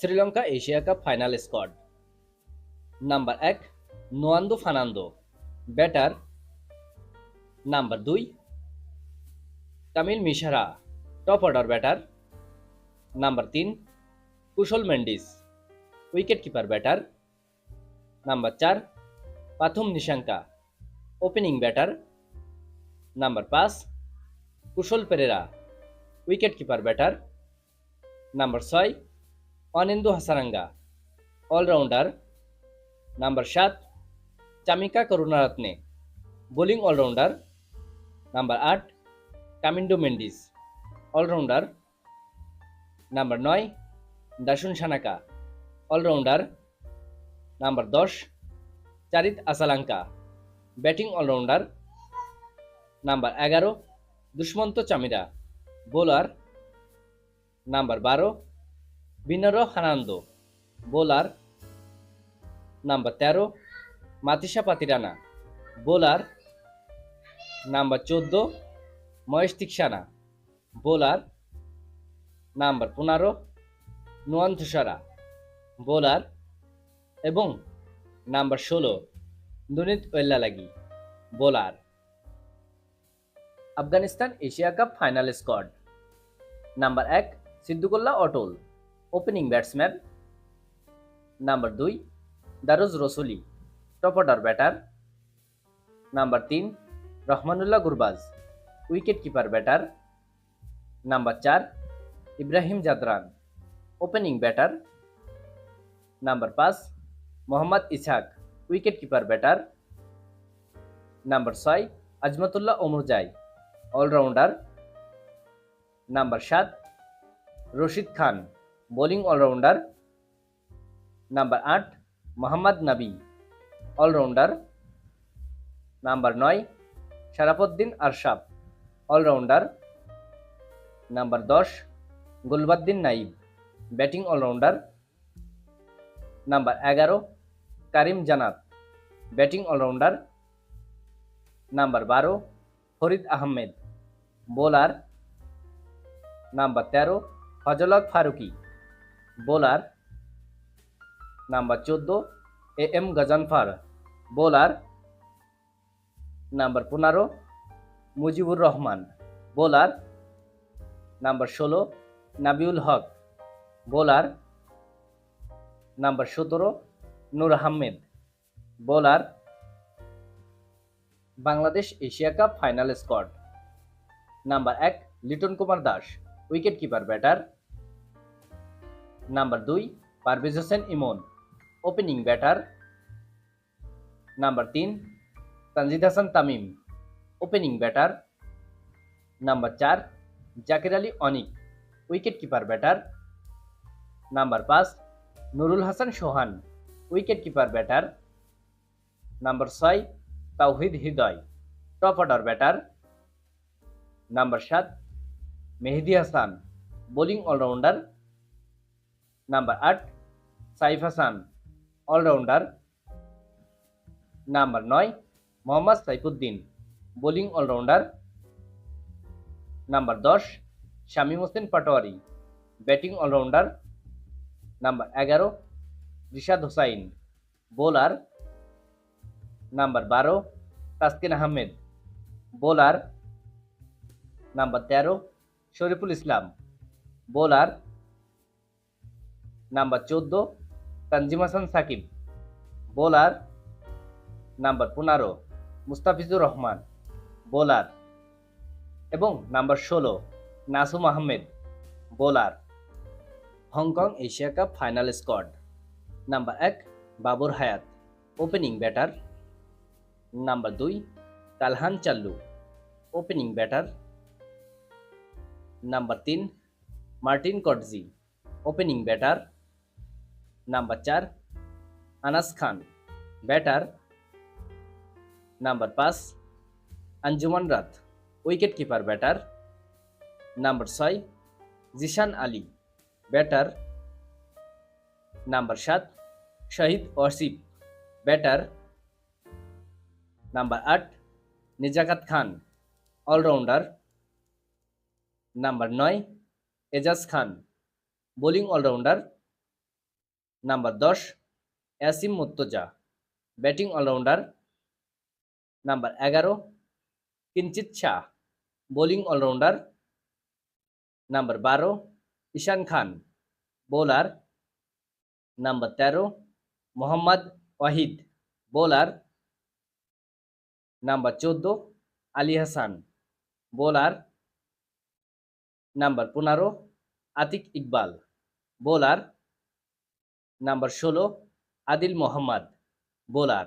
Sri Lanka Asia cup final squad. Number এক, Nuwanidu Fernando. Batter, number দুই, Kamil Mishara. Top order batter. Number তিন, Kusal Mendis. Wicket keeper batter. Number চার, Pathum Nissanka. Opening batter. Number পাঁচ, Kusal Perera. Wicket keeper batter. Number ছয় Wanindu Hasaranga allrounder, number সাত, Chamika Karunaratne, bowling allrounder, number আট, Kamindu Mendis, allrounder, number নয় Dasun Shanaka, allrounder, number দশ, Charith Asalanka, batting allrounder, number এগারো, Dushmantha Chameera, bowler, number বারো বিনর হানান্দো, bowler number তেরো, Matheesha Pathirana, bowler number চোদ্দ, মহেশ তিকসানা, বোলার নাম্বার পনেরো, নোয়ান তুষারা বোলার এবং নাম্বার ষোলো Dunith Wellalage bowler. Afghanistan Asia cup final squad. Number এক Sediqullah Atal. Opening batsman number দুই Darwish Rasooli top order batter number তিন Rahmanullah Gurbaz wicket keeper batter number চার Ibrahim Zadran opening batter number পাঁচ Mohammad Ishaq wicket keeper batter number ছয় Azmatullah Omarzai allrounder number সাত Rashid Khan bowling allrounder number আট মোহাম্মদ নবী allrounder number নয় Sharafuddin আরশাব allrounder number দশ Gulbadin Naib batting allrounder number এগারো কারিম জানাত ব্যাটিং অলরাউন্ডার নাম্বার বারো ফরিদ আহমেদ বোলার নাম্বার তেরো ফজলত ফারুকি বোলার নাম্বার চোদ্দ A M Ghazanfar bowler number পনেরো, মুজিবুর রহমান. বোলার নাম্বার ষোলো, নাবিউল হক. বোলার নাম্বার সতেরো, Noor Ahmed. Bowler Bangladesh Asia cup final squad number এক, Litton Kumar Das. Wicket keeper batter number দুই, Parvez Hossain Emon. Opening batter number তিন, Tanzid Hasan Tamim. Opening batter number চার, Jaker Ali Anik. Wicket keeper batter number পাঁচ, Nurul Hasan Sohan. Wicket keeper batter number ছয়, Towhid Hridoy. Top order batter number সাত, Mehedi Hasan. Bowling allrounder number আট, Saif Hasan, allrounder. Number নয়, Mohammad Saifuddin, bowling allrounder. Number দশ, Shamim Hossain Patwari, batting allrounder. Number এগারো, Rishad Hossain, bowler. Number বারো, Taskin Ahmed, bowler. Number তেরো, Shariful Islam, bowler. Number চোদ্দ, Tanzim Hasan Sakib. Bowler, number পনেরো, Mustafizur Rahman. Bowler এবং নাম্বার ষোলো, Nasum Ahmed. Bowler, Hong Kong Asia cup final squad. Number এক, Babar Hayat, opening batter. Number দুই, তালহান চাল্লু, ওপেনিং ব্যাটার। নাম্বার তিন, Martin Coetzee opening batter. Number চার, আনাস খান। ব্যাটার, নাম্বার পাঁচ, আঞ্জুমান রাত। Wicket keeper, batter. নাম্বার ছয়, জিশান আলী। ব্যাটার। নাম্বার সাত, শহীদ ওয়াসিফ ব্যাটার। নাম্বার আট, নিজাকাত খান। অলরাউন্ডার। নাম্বার নয়, Aizaz Khan. Bowling allrounder. Number দশ, Aseem Murtaza, batting allrounder. Number এগারো Kinchit Shah, bowling allrounder. Number বারো, ঈশান খান, বোলার। নাম্বার তেরো, মোহাম্মদ ওয়াহিদ, বোলার। নাম্বার চোদ্দ, আলী হাসান, বোলার। নাম্বার পনেরো, আতিক ইকবাল, বোলার। নাম্বার ষোলো আদিল মোহাম্মদ বোলার।